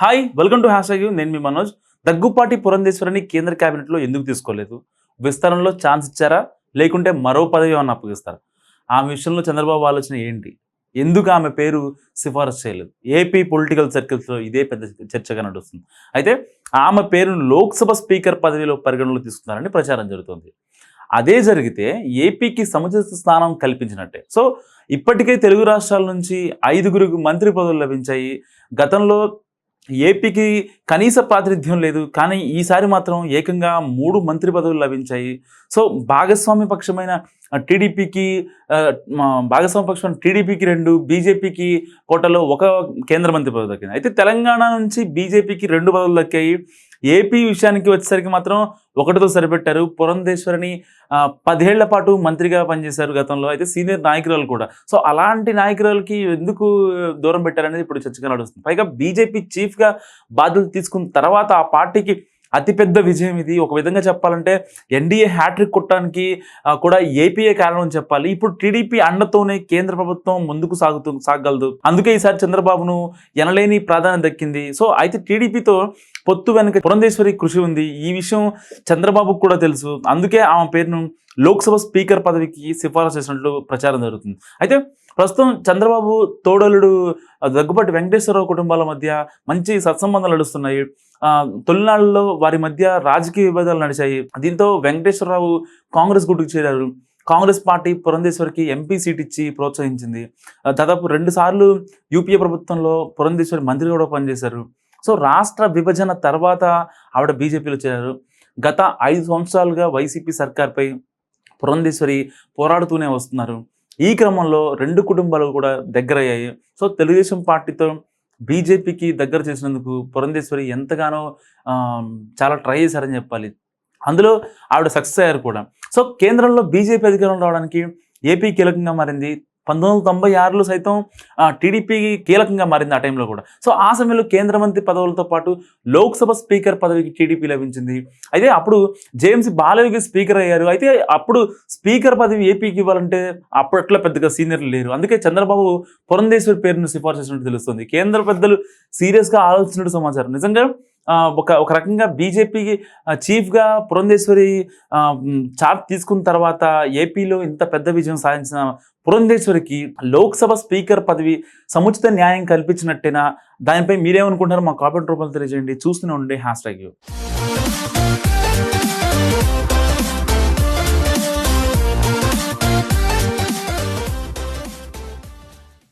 Hi welcome to hash you నేను మీ మనోజ్. దగ్గుపాటి పురంధేశ్వరిని కేంద్ర క్యాబినెట్లో ఎందుకు తీసుకోలేదు? విస్తరణలో ఛాన్స్ ఇచ్చారా? లేకుంటే మరో పదవి ఏమన్నా అప్పగిస్తారా? ఆ విషయంలో చంద్రబాబు ఆలోచన ఏంటి? ఎందుకు ఆమె పేరు సిఫారసు చేయలేదు? ఏపీ పొలిటికల్ సర్కిల్స్లో ఇదే పెద్ద చర్చగా నడుస్తుంది. అయితే ఆమె పేరును లోక్సభ స్పీకర్ పదవిలో పరిగణలో తీసుకున్నారని ప్రచారం జరుగుతుంది. అదే జరిగితే ఏపీకి సముచిత స్థానం కల్పించినట్టే. సో ఇప్పటికే తెలుగు రాష్ట్రాల నుంచి ఐదుగురికి మంత్రి పదవులు లభించాయి. గతంలో ఏపీకి కనీస ప్రాతినిధ్యం లేదు కానీ ఈసారి మాత్రం ఏకంగా మూడు మంత్రి పదవులు లభించాయి. సో భాగస్వామ్య పక్షమైన టీడీపీకి భాగస్వామ్య పక్షమైన టీడీపీకి రెండు బీజేపీకి కోటలో ఒక కేంద్ర మంత్రి పదవి దక్కింది అయితే తెలంగాణ నుంచి బీజేపీకి రెండు పదవులు దక్కాయి. ఏపీ విషయానికి వచ్చేసరికి మాత్రం ఒకటితో సరిపెట్టారు. పురంధేశ్వరిని పదేళ్ళ పాటు మంత్రిగా పనిచేశారు గతంలో. అయితే సీనియర్ నాయకురాలు కూడా. సో అలాంటి నాయకురాలకి ఎందుకు దూరం పెట్టారనేది ఇప్పుడు చర్చగా నడుస్తుంది. పైగా బీజేపీ చీఫ్గా బాధ్యతలు తీసుకున్న తర్వాత ఆ పార్టీకి అతిపెద్ద విజయం ఇది. ఒక విధంగా చెప్పాలంటే ఎన్డీఏ హ్యాట్రిక్ కొట్టడానికి కూడా ఏపీఏ కారణం చెప్పాలి. ఇప్పుడు టీడీపీ అండతోనే కేంద్ర ప్రభుత్వం ముందుకు సాగుతూ సాగగలదు అందుకే ఈసారి చంద్రబాబును ఎనలేని ప్రాధాన్యత దక్కింది. సో అయితే టీడీపీతో పొత్తు వెనుక పురంధేశ్వరి కృషి ఉంది. ఈ విషయం చంద్రబాబుకు కూడా తెలుసు. అందుకే ఆమె పేరును లోక్సభ స్పీకర్ పదవికి సిఫారసు చేసినట్లు ప్రచారం జరుగుతుంది. అయితే ప్రస్తుతం చంద్రబాబు తోడలుడు దగ్గుబాటి వెంకటేశ్వరరావు కుటుంబాల మధ్య మంచి సత్సంబంధాలు నడుస్తున్నాయి. తొలినాళ్ళలో వారి మధ్య రాజకీయ విభేదాలు నడిచాయి. దీంతో వెంకటేశ్వరరావు కాంగ్రెస్ గుట్టుకు చేరారు. కాంగ్రెస్ పార్టీ పురంధేశ్వరికి ఎంపీ సీట్ ఇచ్చి ప్రోత్సహించింది. దాదాపు రెండు సార్లు యూపీఏ ప్రభుత్వంలో పురంధేశ్వరి మంత్రి కూడా పనిచేశారు. సో రాష్ట్ర విభజన తర్వాత ఆవిడ బీజేపీలో చేరారు. గత ఐదు సంవత్సరాలుగా వైసీపీ సర్కార్పై పురంధేశ్వరి పోరాడుతూనే వస్తున్నారు. ఈ క్రమంలో రెండు కుటుంబాలు కూడా దగ్గరయ్యాయి. సో తెలుగుదేశం పార్టీతో బీజేపీకి దగ్గర చేసినందుకు పురంధేశ్వరి ఎంతగానో చాలా ట్రై చేశారని చెప్పాలి. అందులో ఆవిడ సక్సెస్ అయ్యారు కూడా. సో కేంద్రంలో బీజేపీ అధికారంలో రావడానికి ఏపీ కీలకంగా మారింది పంతొమ్మిది వందల తొంభై ఆరులో సైతం టీడీపీ కీలకంగా మారింది ఆ టైంలో కూడా. సో ఆ సమయంలో కేంద్ర మంత్రి పదవులతో పాటు లోక్సభ స్పీకర్ పదవికి టీడీపీ లభించింది. అయితే అప్పుడు జేఎంసీ బాలయోగి స్పీకర్ అయ్యారు. అయితే అప్పుడు స్పీకర్ పదవి ఏపీకి ఇవ్వాలంటే అప్పట్లో పెద్దగా సీనియర్లు లేరు. అందుకే చంద్రబాబు పురంధేశ్వరి పేరును సిఫార్సు చేసినట్టు తెలుస్తుంది. కేంద్ర పెద్దలు సీరియస్గా ఆలోచించినట్టు సమాచారం. నిజంగా ఒక ఒక రకంగా బీజేపీకి చీఫ్గా పురంధేశ్వరి చార్ట్ తీసుకున్న తర్వాత ఏపీలో ఇంత పెద్ద విజయం సాధించిన పురంధేశ్వరికి లోక్సభ స్పీకర్ పదవి సముచిత న్యాయం కల్పించినట్టేనా? దానిపై మీరేమనుకుంటున్నారు మా కాపెంట్ రూపంలో తెలియజేయండి. చూస్తూనే ఉండండి. Hash tag